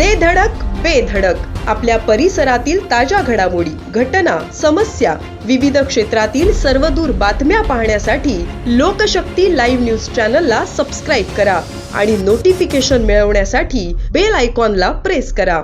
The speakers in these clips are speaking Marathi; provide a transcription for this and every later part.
दे धडक बेधडक आपल्या परिसरातील ताज्या घडामोडी घटना समस्या विविध क्षेत्रातील सर्वदूर बातम्या पाहण्यासाठी लोकशक्ती लाईव्ह न्यूज चॅनलला सबस्क्राईब करा आणि नोटिफिकेशन मिळवण्यासाठी बेल आयकॉनला प्रेस करा.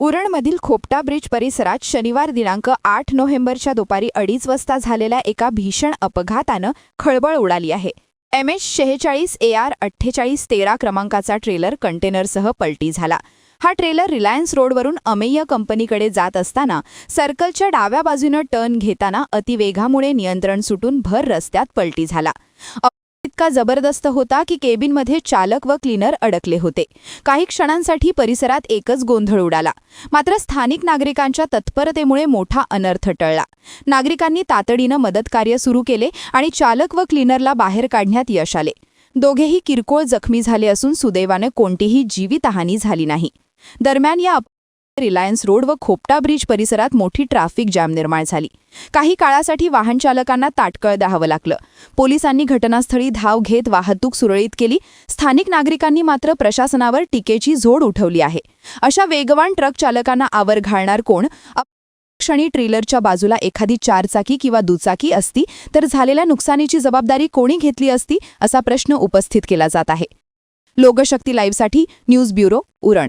उरणमधील खोपटा ब्रिज परिसरात शनिवार दिनांक आठ नोव्हेंबरच्या दुपारी अडीच वाजता झालेल्या एका भीषण अपघातानं खळबळ उडाली आहे. एम एच शेहेचाळीस ए आर अठ्ठेचाळीस तेरा क्रमांकाचा ट्रेलर कंटेनरसह पलटी झाला. हा ट्रेलर रिलायन्स रोडवरून अमेय कंपनीकडे जात असताना सर्कलच्या डाव्या बाजूनं टर्न घेताना अतिवेगामुळे नियंत्रण सुटून भर रस्त्यात पलटी झाला. इतका जबरदस्त होता की केबिनमध्ये चालक व क्लीनर अडकले होते. काही क्षणांसाठी परिसरात एकच गोंधळ उडाला. मात्र स्थानिक नागरिकांच्या तत्परतेमुळे मोठा अनर्थ टळला. नागरिकांनी तातडीनं मदतकार्य सुरू केले आणि चालक व क्लीनरला बाहेर काढण्यात यश आले. दोघेही किरकोळ जखमी झाले असून सुदैवानं कोणतीही जीवितहानी झाली नाही. दरम्यान या रिलायन्स रोड व खोपटा ब्रिज परिसरात मोठी ट्रॅफिक जॅम निर्माण झाली. काही काळासाठी वाहन चालकांना ताटकळ द्यावं लागलं. पोलिसांनी घटनास्थळी धाव घेत वाहतूक सुरळीत केली. स्थानिक नागरिकांनी मात्र प्रशासनावर टीकेची झोड उठवली आहे. अशा वेगवान ट्रक चालकांना आवर घालणार कोण? क्षणी ट्रेलरच्या बाजूला एखादी चारचाकी किंवा दुचाकी असती तर झालेल्या नुकसानीची जबाबदारी कोणी घेतली असती असा प्रश्न उपस्थित केला जात आहे. लोकशक्ती लाईव्हसाठी न्यूज ब्युरो उरण.